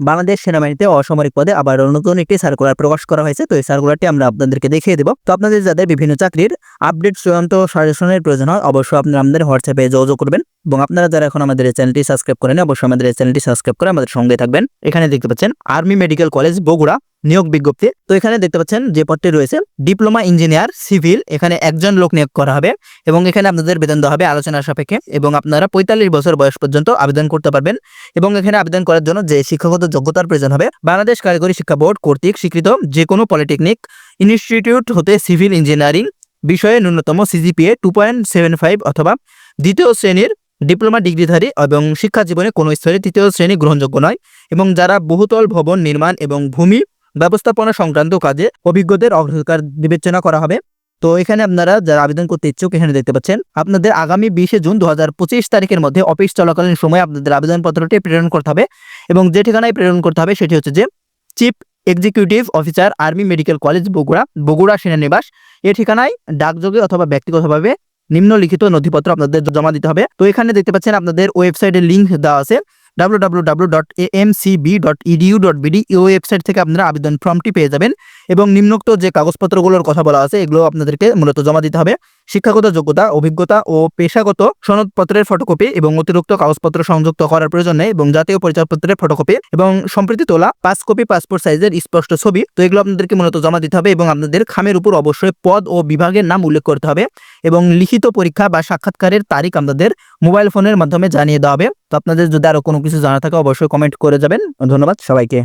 বাংলাদেশ সেনাবাহিনীতে অসামরিক পদে আবার নতুন একটি সার্কুলার প্রকাশ করা হয়েছে। তো এই সার্কুলারটি আমরা আপনাদেরকে দেখিয়ে দেব। তো আপনাদের যাদের বিভিন্ন চাকরির আপডেট চূড়ান্ত সাজেশনের প্রয়োজন হয়, অবশ্যই আপনারা আমাদের হোয়াটসঅ্যাপে যোগাযোগ করবেন এবং আপনারা যারা এখন আমাদের চ্যানেলটি সাবস্ক্রাইব করেন অবশ্যই আমাদের চ্যানেলটি সাবস্ক্রাইব করে আমাদের সঙ্গে থাকবেন। এখানে দেখতে পাচ্ছেন আর্মি মেডিকেল কলেজ বগুড়া, নিয়োগ বিজ্ঞপ্তি। তো এখানে দেখতে পাচ্ছেন যে পদটি রয়েছে ডিপ্লোমা ইঞ্জিনিয়ার সিভিল এখানে একজন লোক নিয়োগ করা হবে এবং এখানে আপনাদের বেতন দেওয়া হবে আলোচনার সাপেক্ষে এবং আপনারা পঁয়তাল্লিশ বছর বয়স পর্যন্ত আবেদন করতে পারবেন এবং এখানে আবেদন করার জন্য যে শিক্ষাগত যোগ্যতার প্রয়োজন হবে। বাংলাদেশ কারিগরি শিক্ষা বোর্ড কর্তৃক স্বীকৃত যে কোনো পলিটেকনিক ইনস্টিটিউট হতে সিভিল ইঞ্জিনিয়ারিং বিষয়ে ন্যূনতম CGPA two point seven five অথবা দ্বিতীয় শ্রেণির ডিপ্লোমা ডিগ্রিধারী এবং শিক্ষা জীবনে কোনো স্তরে তৃতীয় শ্রেণি গ্রহণযোগ্য নয় এবং যারা বহুতল ভবন নির্মাণ এবং ভূমি ব্যবস্থাপনা সংক্রান্ত কাজে অভিজ্ঞদের অগ্রাধিকার বিবেচনা করা হবে। তো এখানে আপনারা যারা আবেদন করতে ইচ্ছুক এখানে দেখতে পাচ্ছেন, আপনাদের আগামী বিশে জুন দু হাজার পঁচিশ তারিখের মধ্যে অফিস চলাকালীন সময় আপনাদের আবেদনপত্রটি প্রেরণ করতে হবে এবং যে ঠিকানায় প্রেরণ করতে হবে সেটি হচ্ছে যে chief executive officer army medical college Bogura Bogura সেনানিবাস। এ ঠিকানায় ডাকযোগে অথবা ব্যক্তিগতভাবে নিম্নলিখিত নথিপত্র আপনাদের জমা দিতে হবে। তো এখানে দেখতে পাচ্ছেন আপনাদের ওয়েবসাইটের লিঙ্ক দেওয়া আছে। www.amcb.edu.bd এই ওয়েবসাইট থেকে আপনারা আবেদন ফর্মটি পেয়ে যাবেন এবং নিম্নোক্ত যে কাগজপত্রগুলোর কথা বলা আছে, এগুলো আপনাদেরকে মূলত জমা দিতে হবে। শিক্ষাগত যোগ্যতা, অভিজ্ঞতা ও পেশাগত সনদপত্রের ফটোকপি এবং অতিরিক্ত কাগজপত্র সংযুক্ত করার প্রয়োজন নেই এবং জাতীয় পরিচয়পত্রের ফটোকপি এবং সম্প্রতি তোলা পাঁচ কপি পাসপোর্ট সাইজের স্পষ্ট ছবি। তো এগুলো আপনাদেরকে মূলত জমা দিতে হবে এবং আপনাদের খামের উপর অবশ্যই পদ ও বিভাগের নাম উল্লেখ করতে হবে এবং লিখিত পরীক্ষা বা সাক্ষাৎকারের তারিখ আপনাদের মোবাইল ফোনের মাধ্যমে জানিয়ে দেওয়া হবে। তো আপনাদের যদি আরও কোনো কিছু জানা থাকে অবশ্যই কমেন্ট করে যাবেন। ধন্যবাদ সবাইকে।